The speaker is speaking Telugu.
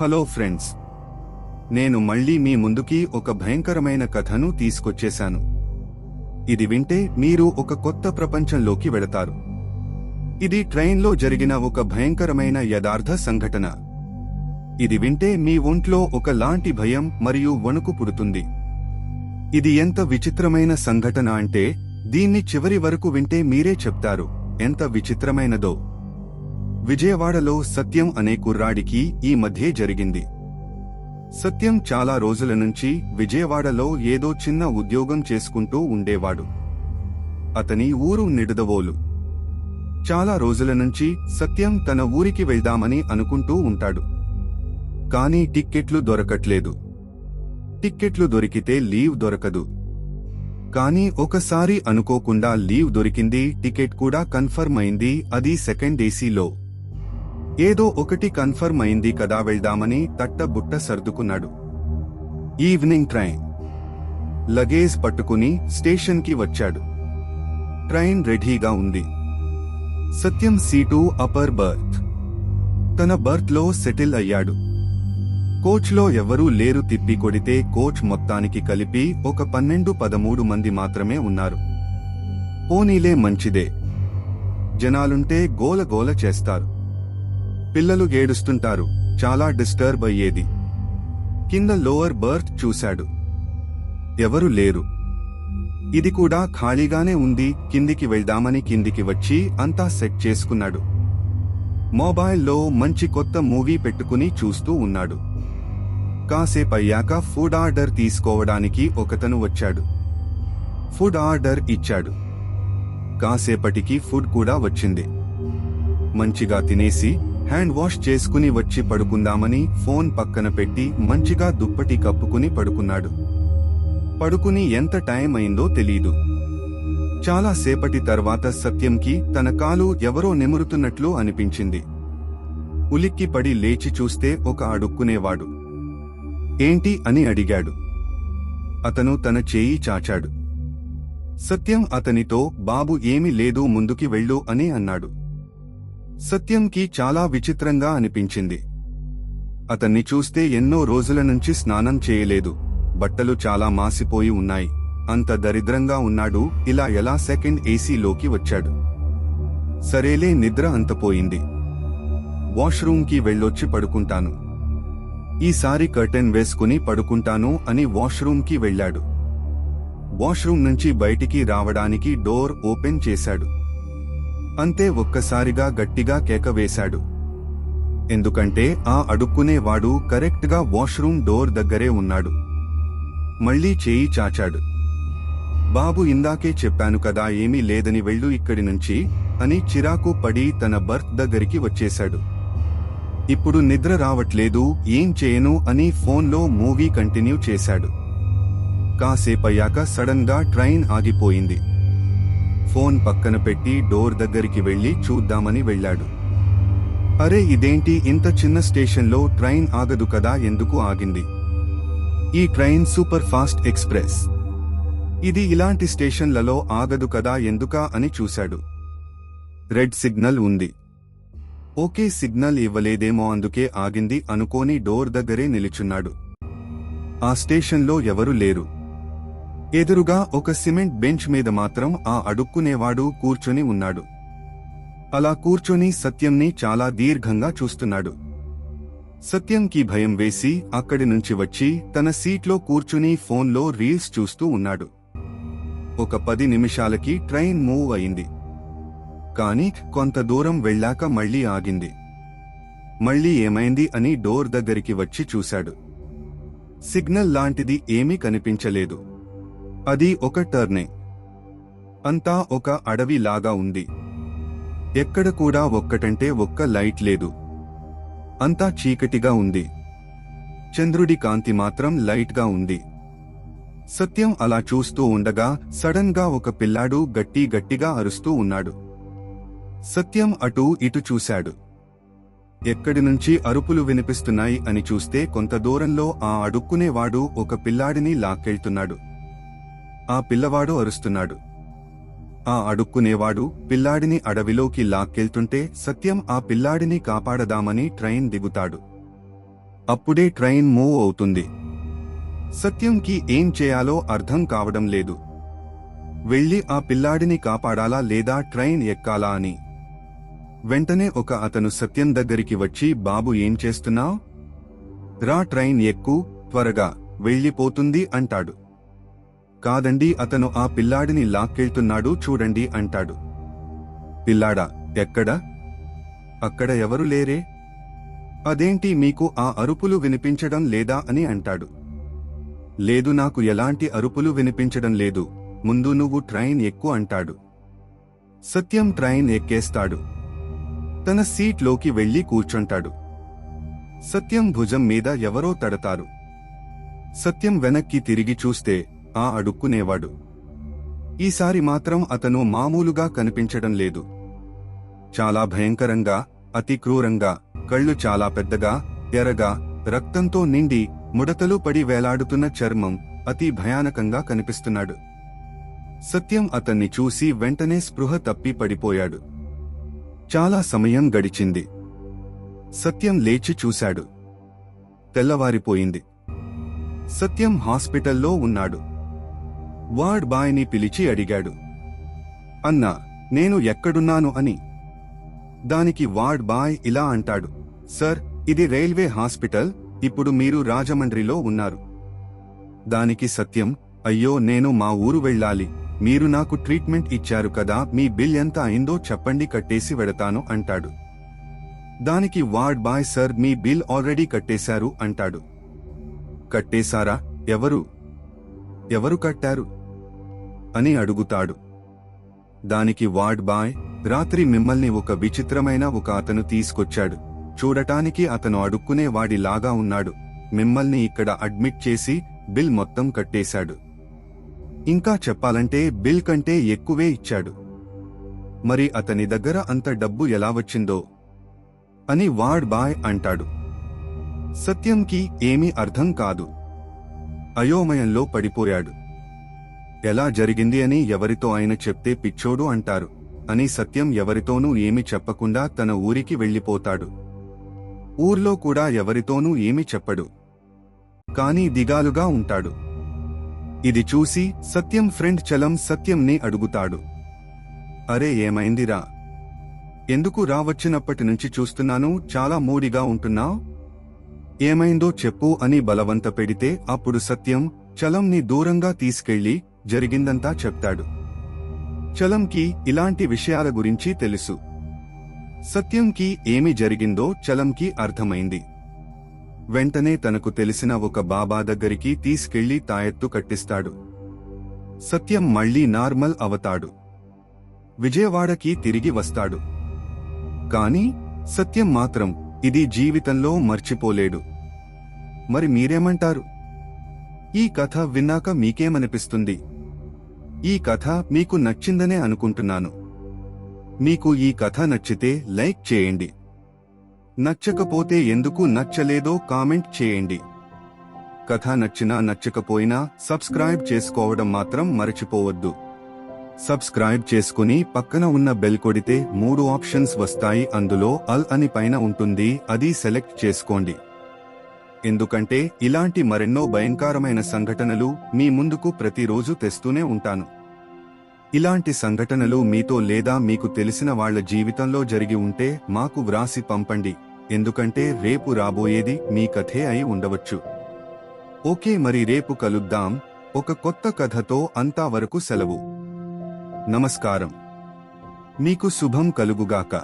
Hello friends. నేను మళ్ళీ మీ ముందుకి ఒక భయంకరమైన కథను తీసుకొచ్చేశాను. ఇది వింటే మీరు ఒక కొత్త ప్రపంచంలోకి వెళతారు. ఇది ట్రైన్లో జరిగిన ఒక భయంకరమైన యథార్థ సంఘటన. ఇది వింటే మీ ఒంట్లో ఒక లాంటి భయం మరియు వణుకు పుడుతుంది. ఇది ఎంత విచిత్రమైన సంఘటన అంటే దీన్ని చివరి వరకు వింటే మీరే చెప్తారు ఎంత విచిత్రమైనదో. విజయవాడలో సత్యం అనే కుర్రాడికి ఈ మధ్యే జరిగింది. సత్యం చాలా రోజుల నుంచి విజయవాడలో ఏదో చిన్న ఉద్యోగం చేసుకుంటూ ఉండేవాడు. అతని ఊరు నిడదవోలు. చాలా రోజుల నుంచి సత్యం తన ఊరికి వెళ్దామని అనుకుంటూ ఉంటాడు. కానీ టిక్కెట్లు దొరకట్లేదు. టిక్కెట్లు దొరికితే లీవ్ దొరకదు. కానీ ఒకసారి అనుకోకుండా లీవ్ దొరికింది టికెట్ కూడా కన్ఫర్మ్ అయింది అది సెకండ్ ఏసీలో. ఏదో ఒకటి కన్ఫర్మ్ అయింది కదా వెళ్దామని తట్టబుట్ట సర్దుకున్నాడు. Evening train. లగేజ్ పట్టుకుని స్టేషన్కి వచ్చాడు. ట్రైన్ రెడీగా ఉంది. Satyam seat upper berth. తన బర్త్లో సెటిల్ అయ్యాడు. కోచ్లో ఎవరూ లేరు తిప్పి కొడితే కోచ్ మొత్తానికి కలిపి ఒక పన్నెండు పదమూడు మంది మాత్రమే ఉన్నారు. పోనీలే మంచిదే. జనాలుంటే గోల గోల చేస్తారు. పిల్లలు గేడుస్తుంటారు చాలా డిస్టర్బ్ అయ్యేది. కింద లోవర్ బర్త్ చూశాడు. ఎవరు లేరు. ఇది కూడా ఖాళీగానే ఉంది. కిందికి వెళ్దామని కిందికి వచ్చి అంతా సెట్ చేసుకున్నాడు. మొబైల్లో మంచి కొత్త మూవీ పెట్టుకుని చూస్తూ ఉన్నాడు. కాసేపయ్యాక ఫుడ్ ఆర్డర్ తీసుకోవడానికి ఒకతను వచ్చాడు. ఫుడ్ ఆర్డర్ ఇచ్చాడు. కాసేపటికి ఫుడ్ కూడా వచ్చింది. మంచిగా తినేసి హ్యాండ్ వాష్ చేసుకుని వచ్చి పడుకుందామని ఫోన్ పక్కన పెట్టి మంచిగా దుప్పటి కప్పుకుని పడుకున్నాడు. పడుకుని ఎంత టైం అయిందో తెలీదు. చాలా సేపటి తర్వాత సత్యంకి తన కాలు ఎవరో నెమురుతున్నట్లు అనిపించింది. ఉలిక్కి పడి లేచి చూస్తే ఒక అడుక్కునేవాడు. ఏంటి అని అడిగాడు. అతను తన చేయి చాచాడు. సత్యం అతనితో బాబు ఏమీ లేదు ముందుకి వెళ్ళు అని అన్నాడు. సత్యంకి చాలా విచిత్రంగా అనిపించింది. అతన్ని చూస్తే ఎన్నో రోజుల నుంచి స్నానం చేయలేదు. బట్టలు చాలా మాసిపోయి ఉన్నాయి. అంత దరిద్రంగా ఉన్నాడు. ఇలా ఎలా సెకండ్ ఏసీలోకి వచ్చాడు? సరేలే నిద్ర అంతపోయింది వాష్రూమ్కి వెళ్ళొచ్చి పడుకుంటాను. ఈసారి కర్టెన్ వేసుకుని పడుకుంటాను అని వాష్రూమ్కి వెళ్ళాడు. వాష్రూమ్ నుంచి బయటికి రావడానికి డోర్ ఓపెన్ చేశాడు. అంతే ఒక్కసారిగా గట్టిగా కేక వేశాడు. ఎందుకంటే ఆ అడుక్కునేవాడు కరెక్ట్గా వాష్రూమ్ డోర్ దగ్గరే ఉన్నాడు. మళ్ళీ చేయి చాచాడు. బాబు ఇందాకే చెప్పాను కదా ఏమీ లేదని వెళ్ళు ఇక్కడి నుంచి అని చిరాకు పడి తన బర్త్ దగ్గరికి వచ్చేశాడు. ఇప్పుడు నిద్ర రావట్లేదు ఏం చేయను అని ఫోన్లో మూవీ కంటిన్యూ చేశాడు. కాసేపయ్యాక సడన్గా ట్రైన్ ఆగిపోయింది. ఫోన్ పక్కన పెట్టి డోర్ దగ్గరికి వెళ్ళి చూద్దామని వెళ్ళాడు. అరే ఇదేంటి ఇంత చిన్న స్టేషన్లో ట్రైన్ ఆగదు కదా ఎందుకు ఆగింది? ఈ ట్రైన్ సూపర్ ఫాస్ట్ ఎక్స్ప్రెస్. ఇది ఇలాంటి స్టేషన్లలో ఆగదు కదా ఎందుకా అని చూశాడు. రెడ్ సిగ్నల్ ఉంది. ఓకే సిగ్నల్ ఇవ్వలేదేమో అందుకే ఆగింది అనుకోని డోర్ దగ్గరే నిలుచున్నాడు. ఆ స్టేషన్లో ఎవరు లేరు. ఎదురుగా ఒక సిమెంట్ బెంచ్ మీద మాత్రం ఆ అడుక్కునేవాడు కూర్చొని ఉన్నాడు. అలా కూర్చొని సత్యంని చాలా దీర్ఘంగా చూస్తున్నాడు. సత్యంకి భయం వేసి అక్కడి నుంచి వచ్చి తన సీట్లో కూర్చుని ఫోన్లో రీల్స్ చూస్తూ ఉన్నాడు. ఒక పది నిమిషాలకి ట్రైన్ మూవ్ అయింది. కాని కొంత దూరం వెళ్ళాక మళ్ళీ ఆగింది. మళ్ళీ ఏమైంది అని డోర్ దగ్గరికి వచ్చి చూశాడు. సిగ్నల్ లాంటిది ఏమీ కనిపించలేదు. అది ఒక టర్నే. అంతా ఒక అడవి లాగా ఉంది. ఎక్కడ కూడా ఒక్కటంటే ఒక్క లైట్ లేదు. అంతా చీకటిగా ఉంది. చంద్రుడి కాంతి మాత్రం లైట్గా ఉంది. సత్యం అలా చూస్తూ ఉండగా సడన్గా ఒక పిల్లాడు గట్టి గట్టిగా అరుస్తూ ఉన్నాడు. సత్యం అటూ ఇటు చూశాడు. ఎక్కడి నుంచి అరుపులు వినిపిస్తున్నాయి అని చూస్తే కొంత దూరంలో ఆ అడుక్కునేవాడు ఒక పిల్లాడిని లాక్కెళ్తున్నాడు. ఆ పిల్లవాడు అరుస్తున్నాడు. ఆ అడుక్కునేవాడు పిల్లాడిని అడవిలోకి లాక్కెళ్తుంటే సత్యం ఆ పిల్లాడిని కాపాడదామని ట్రైన్ దిగుతాడు. అప్పుడే ట్రైన్ మూవ్ అవుతుంది. సత్యంకి ఏం చేయాలో అర్థం కావడం లేదు. వెళ్ళి ఆ పిల్లాడిని కాపాడాలా లేదా ట్రైన్ ఎక్కాలా అని. వెంటనే ఒక అతను సత్యం దగ్గరికి వచ్చి బాబు ఏం చేస్తున్నావు? రా ట్రైన్ ఎక్కు త్వరగా వెళ్ళిపోతుంది అంటాడు. కాదండి అతను ఆ పిల్లాడిని లాక్కెళ్తున్నాడు చూడండి అంటాడు. పిల్లాడా ఎక్కడా? అక్కడ ఎవరు లేరే? అదేంటి మీకు ఆ అరుపులు వినిపించడం లేదా అని అంటాడు. లేదు నాకు ఎలాంటి అరుపులు వినిపించడం లేదు ముందు నువ్వు ట్రైన్ ఎక్కు అంటాడు. సత్యం ట్రైన్ ఎక్కేస్తాడు. తన సీట్లోకి వెళ్ళి కూర్చుంటాడు. సత్యం భుజం మీద ఎవరో తడతారు. సత్యం వెనక్కి తిరిగి చూస్తే ఆ అడుక్కునేవాడు. ఈసారి మాత్రం అతను మామూలుగా కనిపించడం లేదు. చాలా భయంకరంగా అతి క్రూరంగా కళ్ళు చాలా పెద్దగా ఎర్రగా రక్తంతో నిండి ముడతలు పడి వేలాడుతున్న చర్మం అతి భయానకంగా కనిపిస్తున్నాడు. సత్యం అతన్ని చూసి వెంటనే స్పృహ తప్పి పడిపోయాడు. చాలా సమయం గడిచింది. సత్యం లేచి చూశాడు. తెల్లవారిపోయింది. సత్యం హాస్పిటల్లో ఉన్నాడు. వార్డ్ బాయ్ని పిలిచి అడిగాడు. అన్నా నేను ఎక్కడున్నాను అని. దానికి వార్డ్ బాయ్ ఇలా అంటాడు. సర్ ఇది రైల్వే హాస్పిటల్ ఇప్పుడు మీరు రాజమండ్రిలో ఉన్నారు. దానికి సత్యం అయ్యో నేను మా ఊరు వెళ్ళాలి. మీరు నాకు ట్రీట్మెంట్ ఇచ్చారు కదా మీ బిల్ ఎంత అయిందో చెప్పండి కట్టేసి వెడతాను అంటాడు. దానికి వార్డ్ బాయ్ సర్ మీ బిల్ ఆల్రెడీ కట్టేశారు అంటాడు. కట్టేశారా? ఎవరు? ఎవరు కట్టారు? అని అడుగుతాడు. దానికి వార్డ్ బాయ్ రాత్రి మిమ్మల్ని ఒక విచిత్రమైన ఒక అతను తీసుకొచ్చాడు. చూడటానికి అతను అడుక్కునే వాడిలాగా ఉన్నాడు. మిమ్మల్ని ఇక్కడ అడ్మిట్ చేసి బిల్ మొత్తం కట్టేశాడు. ఇంకా చెప్పాలంటే బిల్ కంటే ఎక్కువే ఇచ్చాడు. మరి అతని దగ్గర అంత డబ్బు ఎలా వచ్చిందో? అని వార్డ్ బాయ్ అంటాడు. సత్యంకి ఏమీ అర్థం కాదు. అయోమయంలో పడిపోయాడు. ఎలా జరిగింది అని ఎవరితో ఆయన చెప్తే పిచ్చోడు అంటారు. అని సత్యం ఎవరితోనూ ఏమి చెప్పకుండా తన ఊరికి వెళ్ళిపోతాడు. ఊర్లో కూడా ఎవరితోనూ ఏమి చెప్పడు. కాని దిగాలుగా ఉంటాడు. ఇది చూసి సత్యం ఫ్రెండ్ చలం సత్యంని అడుగుతాడు. అరే ఏమైందిరా? ఎందుకు రావచ్చినప్పటి నుంచి చూస్తున్నాను? చాలా మూడిగా ఉంటున్నావు? ఏమైందో చెప్పు అని బలవంత పెడితే అప్పుడు సత్యం చలంని దూరంగా తీసుకెళ్ళి జరిగిందంతా చెప్తాడు. చలంకి ఇలాంటి విషయాల గురించి తెలుసు. సత్యంకి ఏమి జరిగిందో చలంకి అర్థమైంది. వెంటనే తనకు తెలిసిన ఒక బాబా దగ్గరికి తీసుకెళ్ళి తాయెత్తు కట్టిస్తాడు. సత్యం మళ్ళీ నార్మల్ అవతాడు. విజయవాడకి తిరిగి వస్తాడు. కాని సత్యం మాత్రం ఇది జీవితంలో మర్చిపోలేడు. మరి మీరేమంటారు? ఈ కథ విన్నాక మీకేమనిపిస్తుంది? ఈ కథ మీకు నచ్చిందనే అనుకుంటున్నాను. మీకు ఈ కథ నచ్చితే లైక్ చేయండి. నచ్చకపోతే ఎందుకు నచ్చలేదో కామెంట్ చేయండి. కథ నచ్చినా నచ్చకపోయినా సబ్స్క్రైబ్ చేసుకోవడం మాత్రం మరచిపోవద్దు. సబ్స్క్రైబ్ చేసుకుని పక్కన ఉన్న బెల్ కొడితే మూడు ఆప్షన్స్ వస్తాయి. అందులో అల్ అని పైన ఉంటుంది. అది సెలెక్ట్ చేసుకోండి. ఎందుకంటే ఇలాంటి మరెన్నో భయంకరమైన సంఘటనలు మీ ముందుకు ప్రతిరోజు తెస్తూనే ఉంటాను. ఇలాంటి సంఘటనలు మీతో లేదా మీకు తెలిసిన వాళ్ళ జీవితంలో జరిగి ఉంటే మాకు వ్రాసి పంపండి. ఎందుకంటే రేపు రాబోయేది మీ కథే అయి ఉండవచ్చు. ఓకే మరి రేపు కలుద్దాం. ఒక కొత్త కథతో అంతా వరకు సెలవు. నమస్కారం. మీకు శుభం కలుగుగాక.